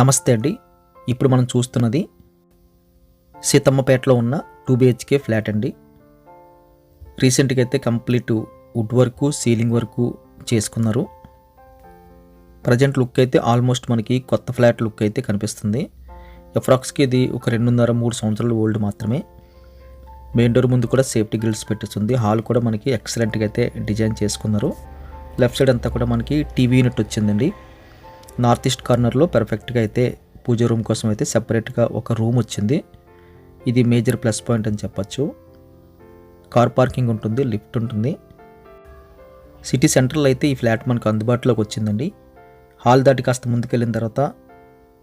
నమస్తే అండి. ఇప్పుడు మనం చూస్తున్నది సీతమ్మపేటలో ఉన్న టూ బిహెచ్కే ఫ్లాట్ అండి. రీసెంట్గా అయితే complete wood work ceiling work చేసుకున్నారు. ప్రజెంట్ లుక్ అయితే ఆల్మోస్ట్ మనకి కొత్త ఫ్లాట్ లుక్ అయితే కనిపిస్తుంది. ఎఫ్రాక్స్కి ఇది ఒక రెండున్నర మూడు సంవత్సరాలు ఓల్డ్ మాత్రమే. మెయిన్ డోర్ ముందు కూడా సేఫ్టీ గ్రిల్స్ పెట్టిస్తుంది. హాల్ కూడా మనకి ఎక్సలెంట్గా అయితే డిజైన్ చేసుకున్నారు. లెఫ్ట్ సైడ్ అంతా కూడా మనకి టీవీ యూనిట్ వచ్చిందండి. నార్త్ ఈస్ట్ కార్నర్లో పర్ఫెక్ట్గా అయితే పూజ రూమ్ కోసం అయితే సెపరేట్గా ఒక రూమ్ వచ్చింది. ఇది మేజర్ ప్లస్ పాయింట్ అని చెప్పచ్చు. కార్ పార్కింగ్ ఉంటుంది లిఫ్ట్ ఉంటుంది. సిటీ సెంట్రల్ అయితే ఈ ఫ్లాట్ మనకు అందుబాటులోకి వచ్చిందండి. హాల్ దాటి కాస్త ముందుకెళ్ళిన తర్వాత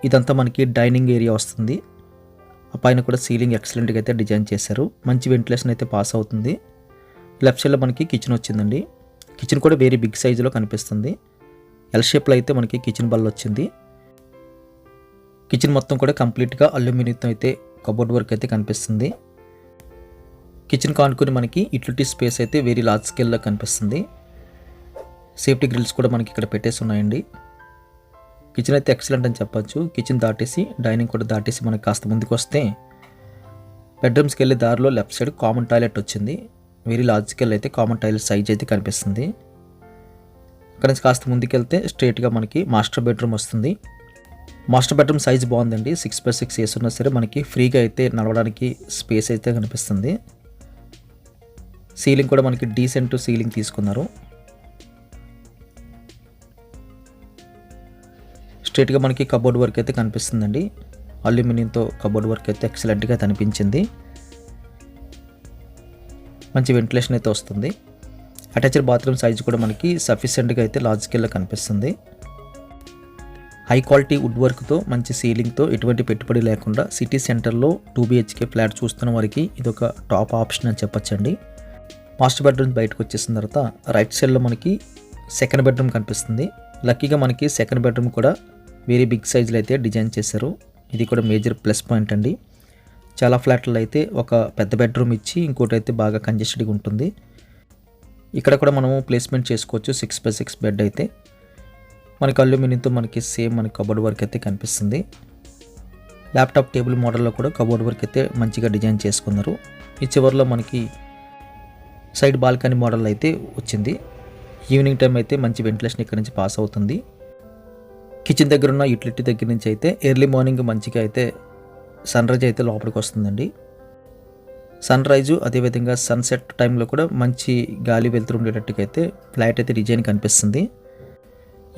ఇదంతా మనకి డైనింగ్ ఏరియా వస్తుంది. ఆ పైన కూడా సీలింగ్ ఎక్సలెంట్గా అయితే డిజైన్ చేశారు. మంచి వెంటిలేషన్ అయితే పాస్ అవుతుంది. లెఫ్ట్ సైడ్లో మనకి కిచెన్ వచ్చిందండి. కిచెన్ కూడా వేరే బిగ్ సైజులో కనిపిస్తుంది. ఎల్ షేప్లో అయితే మనకి కిచెన్ బల్ వచ్చింది. కిచెన్ మొత్తం కూడా కంప్లీట్గా అల్యూమినియంతో అయితే కబోర్డ్ వర్క్ అయితే కనిపిస్తుంది. కిచెన్ కానుకొని మనకి యూటిలిటీ స్పేస్ అయితే వెరీ లార్జ్ స్కేల్లో కనిపిస్తుంది. సేఫ్టీ గ్రిల్స్ కూడా మనకి ఇక్కడ పెట్టేసి ఉన్నాయండి. కిచెన్ అయితే ఎక్సలెంట్ అని చెప్పచ్చు. కిచెన్ దాటేసి డైనింగ్ కూడా దాటేసి మనకి కాస్త ముందుకు వస్తే బెడ్రూమ్స్కి వెళ్ళే దారిలో లెఫ్ట్ సైడ్ కామన్ టాయిలెట్ వచ్చింది. వెరీ లార్జ్ స్కేల్ అయితే కామన్ టాయిలెట్ సైజ్ అయితే కనిపిస్తుంది. అక్కడ నుంచి కాస్త ముందుకెళ్తే స్ట్రేట్గా మనకి మాస్టర్ బెడ్రూమ్ వస్తుంది. మాస్టర్ బెడ్రూమ్ సైజ్ బాగుందండి. సిక్స్ బై సిక్స్ వేసున్నా సరే మనకి ఫ్రీగా అయితే నడవడానికి స్పేస్ అయితే కనిపిస్తుంది. సీలింగ్ కూడా మనకి డీసెంట్ సీలింగ్ తీసుకున్నారు. స్ట్రేట్గా మనకి కబోర్డ్ వర్క్ అయితే కనిపిస్తుందండి. అల్యూమినియంతో కబోర్డ్ వర్క్ అయితే ఎక్సలెంట్గా కనిపించింది. మంచి వెంటిలేషన్ అయితే వస్తుంది. అటాచ్డ్ బాత్రూమ్ సైజ్ కూడా మనకి సఫిషియెంట్గా అయితే లార్జ్ స్కేల్లో కనిపిస్తుంది. హై క్వాలిటీ వుడ్ వర్క్తో మంచి సీలింగ్తో ఎటువంటి పెట్టుబడి లేకుండా సిటీ సెంటర్లో టూ బిహెచ్కే ఫ్లాట్ చూస్తున్న వారికి ఇది ఒక టాప్ ఆప్షన్ అని చెప్పొచ్చండి. మాస్టర్ బెడ్రూమ్ బయటకు వచ్చేసిన తర్వాత రైట్ సైడ్లో మనకి సెకండ్ బెడ్రూమ్ కనిపిస్తుంది. లక్కీగా మనకి సెకండ్ బెడ్రూమ్ కూడా వేరే బిగ్ సైజులో అయితే డిజైన్ చేశారు. ఇది కూడా మేజర్ ప్లస్ పాయింట్ అండి. చాలా ఫ్లాట్లలో అయితే ఒక పెద్ద బెడ్రూమ్ ఇచ్చి ఇంకోటి అయితే బాగా కంజెస్టెడ్గా ఉంటుంది. ఇక్కడ కూడా మనము ప్లేస్మెంట్ చేసుకోవచ్చు సిక్స్ బై సిక్స్ బెడ్ అయితే. మనకి అల్యూమినియంతో మనకి సేమ్ మనకి కబోర్డ్ వర్క్ అయితే కనిపిస్తుంది. ల్యాప్టాప్ టేబుల్ మోడల్లో కూడా కబోర్డ్ వర్క్ అయితే మంచిగా డిజైన్ చేసుకున్నారు. ఈ చివరిలో మనకి సైడ్ బాల్కనీ మోడల్ అయితే వచ్చింది. ఈవినింగ్ టైం అయితే మంచి వెంటిలేషన్ ఇక్కడ నుంచి పాస్ అవుతుంది. కిచెన్ దగ్గర ఉన్న యూటిలిటీ దగ్గర నుంచి అయితే ఎర్లీ మార్నింగ్ మంచిగా అయితే సన్ రైజ్ అయితే లోపలికి వస్తుందండి. సన్ రైజు అదేవిధంగా సన్సెట్ టైంలో కూడా మంచి గాలి వెళ్తురు ఉండేటట్టుగా అయితే ఫ్లాట్ అయితే డిజైన్ కనిపిస్తుంది.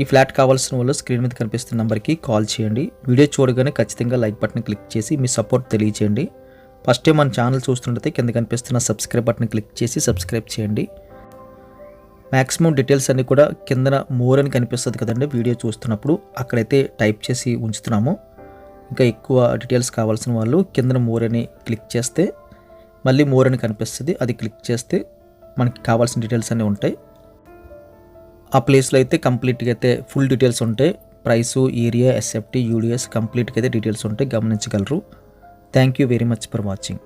ఈ ఫ్లాట్ కావాల్సిన వాళ్ళు స్క్రీన్ మీద కనిపిస్తున్న నెంబర్కి కాల్ చేయండి. వీడియో చూడగానే ఖచ్చితంగా లైక్ బటన్ క్లిక్ చేసి మీ సపోర్ట్ తెలియచేయండి. ఫస్ట్ టైం మన ఛానల్ చూస్తుంటే కింద కనిపిస్తున్న సబ్స్క్రైబ్ బటన్ క్లిక్ చేసి సబ్స్క్రైబ్ చేయండి. మ్యాక్సిమం డీటెయిల్స్ అన్నీ కూడా కిందన మోర్ అని కనిపిస్తుంది కదండి వీడియో చూస్తున్నప్పుడు. అక్కడైతే టైప్ చేసి ఉంచుతున్నాము. ఇంకా ఎక్కువ డీటెయిల్స్ కావాల్సిన వాళ్ళు కిందన మోర్ అని క్లిక్ చేస్తే మళ్ళీ మోర్ అని కనిపిస్తుంది. అది క్లిక్ చేస్తే మనకి కావాల్సిన డీటెయిల్స్ అన్నీ ఉంటాయి. ఆ ప్లేస్లో అయితే కంప్లీట్గా అయితే ఫుల్ డీటెయిల్స్ ఉంటాయి. Price area S F T U D S కంప్లీట్గా అయితే డీటెయిల్స్ ఉంటాయి. గమనించగలరు. Thank you very much for watching